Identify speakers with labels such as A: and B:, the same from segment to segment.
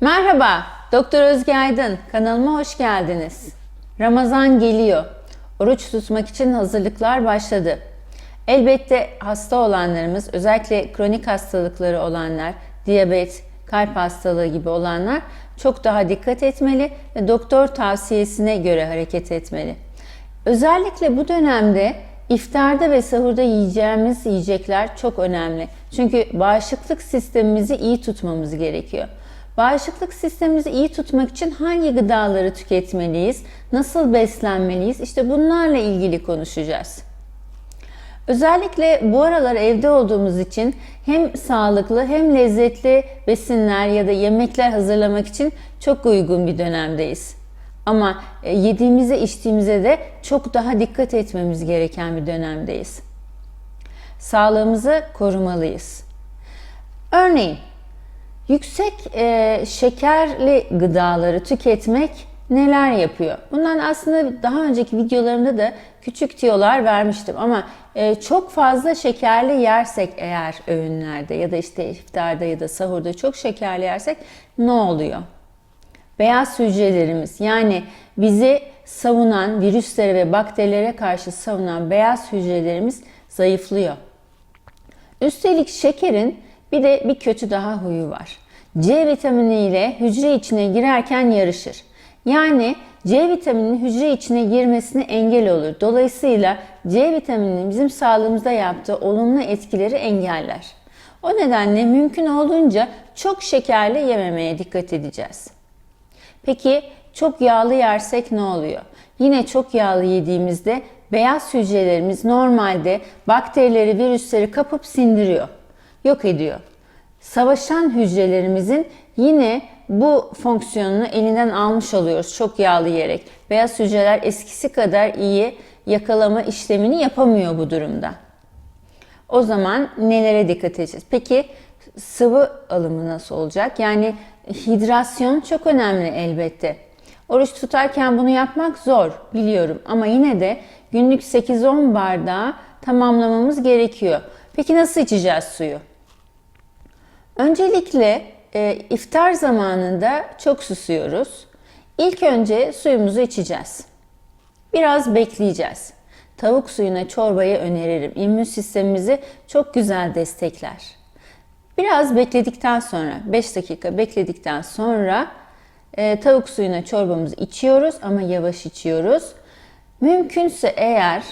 A: Merhaba, Doktor Özge Aydın. Kanalıma hoş geldiniz. Ramazan geliyor. Oruç tutmak için hazırlıklar başladı. Elbette hasta olanlarımız, özellikle kronik hastalıkları olanlar, diyabet, kalp hastalığı gibi olanlar çok daha dikkat etmeli ve doktor tavsiyesine göre hareket etmeli. Özellikle bu dönemde iftarda ve sahurda yiyeceğimiz yiyecekler çok önemli. Çünkü bağışıklık sistemimizi iyi tutmamız gerekiyor. Bağışıklık sistemimizi iyi tutmak için hangi gıdaları tüketmeliyiz, nasıl beslenmeliyiz? İşte bunlarla ilgili konuşacağız. Özellikle bu aralar evde olduğumuz için hem sağlıklı hem lezzetli besinler ya da yemekler hazırlamak için çok uygun bir dönemdeyiz. Ama e, yediğimize içtiğimize de çok daha dikkat etmemiz gereken bir dönemdeyiz. Sağlığımızı korumalıyız. Örneğin yüksek e, şekerli gıdaları tüketmek neler yapıyor? Bundan aslında daha önceki videolarımda da küçük tiyolar vermiştim ama e, çok fazla şekerli yersek eğer öğünlerde ya da işte iftarda ya da sahurda çok şekerli yersek ne oluyor? Beyaz hücrelerimiz yani bizi savunan virüslere ve bakterilere karşı savunan beyaz hücrelerimiz zayıflıyor. Üstelik şekerin bir de bir kötü daha huyu var. C vitamini ile hücre içine girerken yarışır. Yani C vitamininin hücre içine girmesine engel olur. Dolayısıyla C vitamininin bizim sağlığımızda yaptığı olumlu etkileri engeller. O nedenle mümkün olduğunca çok şekerli yememeye dikkat edeceğiz. Peki çok yağlı yersek ne oluyor? Yine çok yağlı yediğimizde beyaz hücrelerimiz normalde bakterileri, virüsleri kapıp sindiriyor, yok ediyor. Savaşan hücrelerimizin yine bu fonksiyonunu elinden almış oluyoruz çok yağlı yiyerek. Beyaz hücreler eskisi kadar iyi yakalama işlemini yapamıyor bu durumda. O zaman nelere dikkat edeceğiz? Peki sıvı alımı nasıl olacak? Yani hidrasyon çok önemli elbette. Oruç tutarken bunu yapmak zor biliyorum ama yine de günlük 8-10 bardağı tamamlamamız gerekiyor. Peki nasıl içeceğiz suyu? Öncelikle e, iftar zamanında çok susuyoruz. İlk önce suyumuzu içeceğiz. Biraz bekleyeceğiz. Tavuk suyuna çorbayı öneririm. İmmün sistemimizi çok güzel destekler. Biraz bekledikten sonra, 5 dakika bekledikten sonra e, tavuk suyuna çorbamızı içiyoruz ama yavaş içiyoruz. Mümkünse eğer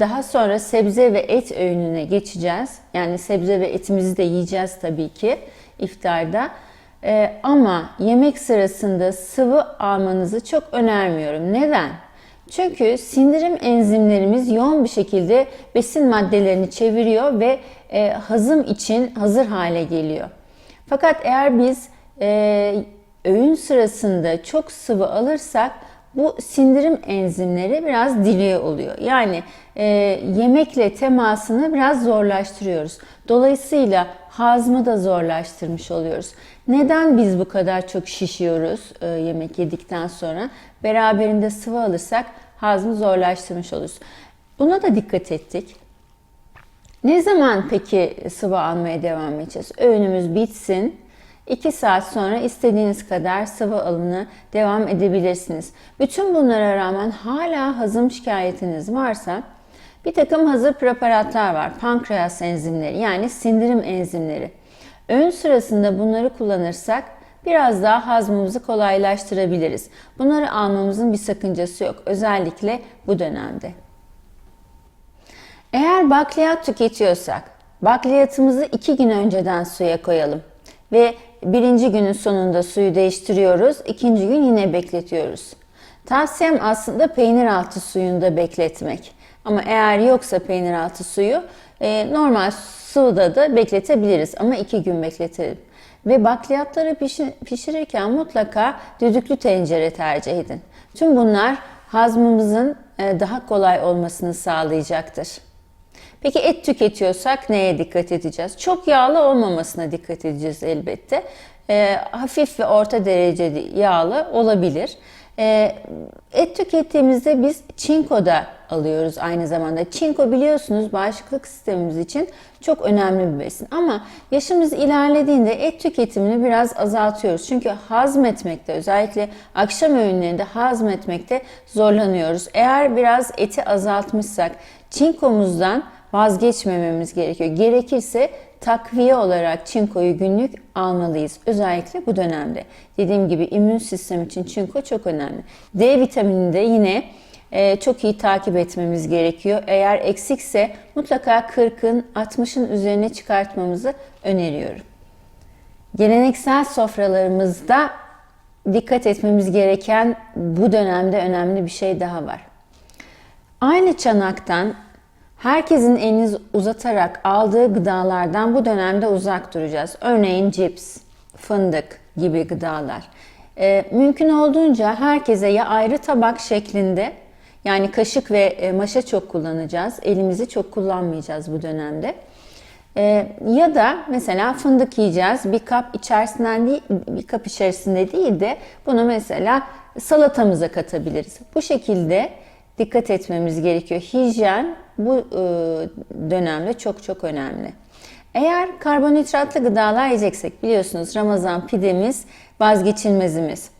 A: daha sonra sebze ve et öğününe geçeceğiz. Yani sebze ve etimizi de yiyeceğiz tabii ki iftarda. E, ama yemek sırasında sıvı almanızı çok önermiyorum. Neden? Çünkü sindirim enzimlerimiz yoğun bir şekilde besin maddelerini çeviriyor ve e, hazım için hazır hale geliyor. Fakat eğer biz e, öğün sırasında çok sıvı alırsak bu sindirim enzimleri biraz dile oluyor. Yani e, yemekle temasını biraz zorlaştırıyoruz. Dolayısıyla hazmı da zorlaştırmış oluyoruz. Neden biz bu kadar çok şişiyoruz e, yemek yedikten sonra? Beraberinde sıvı alırsak hazmı zorlaştırmış oluruz. Buna da dikkat ettik. Ne zaman peki sıvı almaya devam edeceğiz? Öğünümüz bitsin. 2 saat sonra istediğiniz kadar sıvı alımına devam edebilirsiniz. Bütün bunlara rağmen hala hazım şikayetiniz varsa bir takım hazır preparatlar var. Pankreas enzimleri yani sindirim enzimleri. Öğün sırasında bunları kullanırsak biraz daha hazmımızı kolaylaştırabiliriz. Bunları almamızın bir sakıncası yok. Özellikle bu dönemde. Eğer bakliyat tüketiyorsak, bakliyatımızı iki gün önceden suya koyalım ve birinci günün sonunda suyu değiştiriyoruz, ikinci gün yine bekletiyoruz. Tavsiyem aslında peynir altı suyunda bekletmek. Ama eğer yoksa peynir altı suyu e, normal suda da bekletebiliriz ama iki gün bekletelim. Ve bakliyatları pişirirken mutlaka düdüklü tencere tercih edin. Tüm bunlar hazmımızın e, daha kolay olmasını sağlayacaktır. Peki et tüketiyorsak neye dikkat edeceğiz? Çok yağlı olmamasına dikkat edeceğiz elbette. E, hafif ve orta derecede yağlı olabilir. E, et tükettiğimizde biz çinko da alıyoruz aynı zamanda. Çinko biliyorsunuz bağışıklık sistemimiz için çok önemli bir besin. Ama yaşımız ilerlediğinde et tüketimini biraz azaltıyoruz. Çünkü hazmetmekte özellikle akşam öğünlerinde hazmetmekte zorlanıyoruz. Eğer biraz eti azaltmışsak çinkomuzdan vazgeçmememiz gerekiyor. Gerekirse takviye olarak çinkoyu günlük almalıyız. Özellikle bu dönemde. Dediğim gibi immün sistem için çinko çok önemli. D vitamini de yine e, çok iyi takip etmemiz gerekiyor. Eğer eksikse mutlaka 40'ın 60'ın üzerine çıkartmamızı öneriyorum. Geleneksel sofralarımızda dikkat etmemiz gereken bu dönemde önemli bir şey daha var. Aynı çanaktan herkesin elini uzatarak aldığı gıdalardan bu dönemde uzak duracağız. Örneğin cips, fındık gibi gıdalar. Ee, mümkün olduğunca herkese ya ayrı tabak şeklinde yani kaşık ve e, maşa çok kullanacağız. Elimizi çok kullanmayacağız bu dönemde. Ee, ya da mesela fındık yiyeceğiz. Bir kap içerisinden değil, bir kap içerisinde değil de bunu mesela salatamıza katabiliriz. Bu şekilde dikkat etmemiz gerekiyor. Hijyen bu e, dönemde çok çok önemli. Eğer karbonhidratlı gıdalar yiyeceksek biliyorsunuz Ramazan pidemiz vazgeçilmezimiz.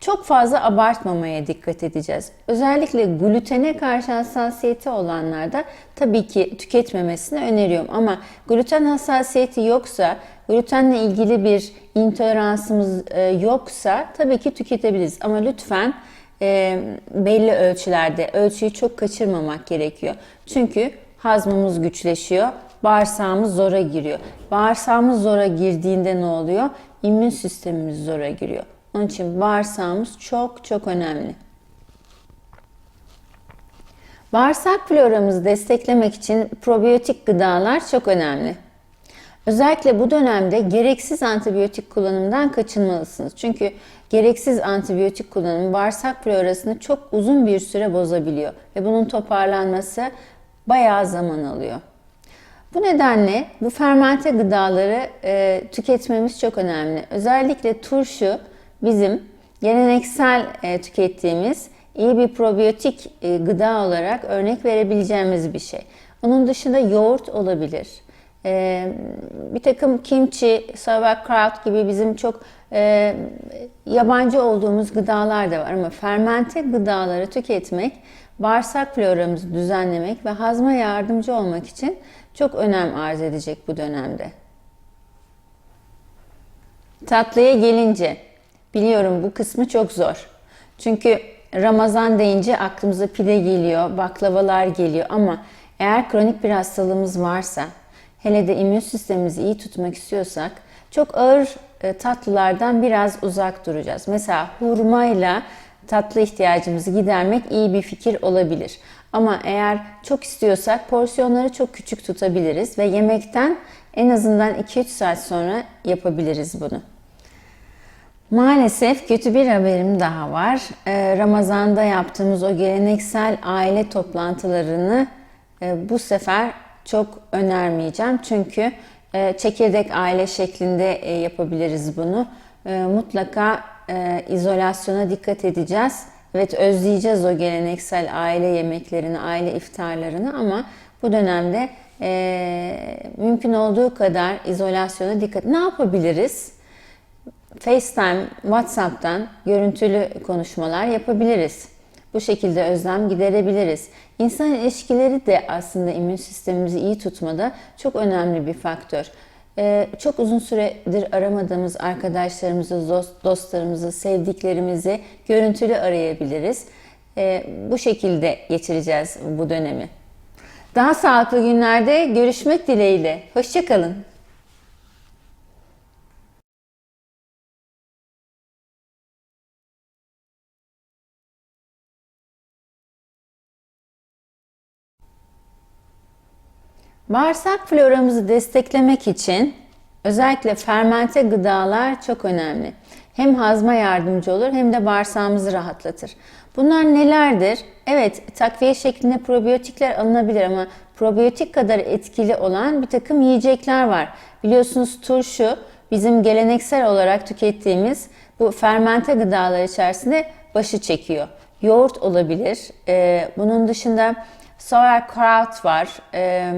A: Çok fazla abartmamaya dikkat edeceğiz. Özellikle glutene karşı hassasiyeti olanlarda tabii ki tüketmemesini öneriyorum. Ama gluten hassasiyeti yoksa, glutenle ilgili bir intoleransımız e, yoksa tabii ki tüketebiliriz. Ama lütfen e, belli ölçülerde ölçüyü çok kaçırmamak gerekiyor. Çünkü hazmımız güçleşiyor, bağırsağımız zora giriyor. Bağırsağımız zora girdiğinde ne oluyor? İmmün sistemimiz zora giriyor. Onun için bağırsağımız çok çok önemli. Bağırsak floramızı desteklemek için probiyotik gıdalar çok önemli. Özellikle bu dönemde gereksiz antibiyotik kullanımından kaçınmalısınız. Çünkü gereksiz antibiyotik kullanımı bağırsak florasını çok uzun bir süre bozabiliyor ve bunun toparlanması bayağı zaman alıyor. Bu nedenle bu fermente gıdaları e, tüketmemiz çok önemli. Özellikle turşu bizim geleneksel e, tükettiğimiz iyi bir probiyotik e, gıda olarak örnek verebileceğimiz bir şey. Onun dışında yoğurt olabilir. E, bir takım kimchi, sauerkraut gibi bizim çok e, yabancı olduğumuz gıdalar da var ama fermente gıdaları tüketmek bağırsak floramızı düzenlemek ve hazma yardımcı olmak için çok önem arz edecek bu dönemde. Tatlıya gelince biliyorum bu kısmı çok zor. Çünkü Ramazan deyince aklımıza pide geliyor, baklavalar geliyor ama eğer kronik bir hastalığımız varsa, hele de immün sistemimizi iyi tutmak istiyorsak çok ağır e, tatlılardan biraz uzak duracağız. Mesela hurmayla tatlı ihtiyacımızı gidermek iyi bir fikir olabilir. Ama eğer çok istiyorsak porsiyonları çok küçük tutabiliriz ve yemekten en azından 2-3 saat sonra yapabiliriz bunu. Maalesef kötü bir haberim daha var. Ee, Ramazan'da yaptığımız o geleneksel aile toplantılarını e, bu sefer çok önermeyeceğim. Çünkü e, çekirdek aile şeklinde e, yapabiliriz bunu. Mutlaka izolasyona dikkat edeceğiz. Evet özleyeceğiz o geleneksel aile yemeklerini, aile iftarlarını ama bu dönemde mümkün olduğu kadar izolasyona dikkat. Ne yapabiliriz? FaceTime, WhatsApp'tan görüntülü konuşmalar yapabiliriz. Bu şekilde özlem giderebiliriz. İnsan ilişkileri de aslında immün sistemimizi iyi tutmada çok önemli bir faktör. Ee, çok uzun süredir aramadığımız arkadaşlarımızı, dostlarımızı, sevdiklerimizi görüntülü arayabiliriz. Ee, bu şekilde geçireceğiz bu dönemi. Daha sağlıklı günlerde görüşmek dileğiyle. Hoşçakalın. Bağırsak floramızı desteklemek için özellikle fermente gıdalar çok önemli. Hem hazma yardımcı olur hem de bağırsağımızı rahatlatır. Bunlar nelerdir? Evet takviye şeklinde probiyotikler alınabilir ama probiyotik kadar etkili olan bir takım yiyecekler var. Biliyorsunuz turşu bizim geleneksel olarak tükettiğimiz bu fermente gıdalar içerisinde başı çekiyor. Yoğurt olabilir. Ee, bunun dışında sauerkraut var. Ee,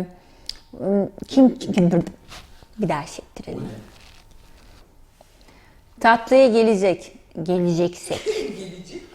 A: kim, kim bir daha ettirelim. Tatlıya gelecek. Geleceksek.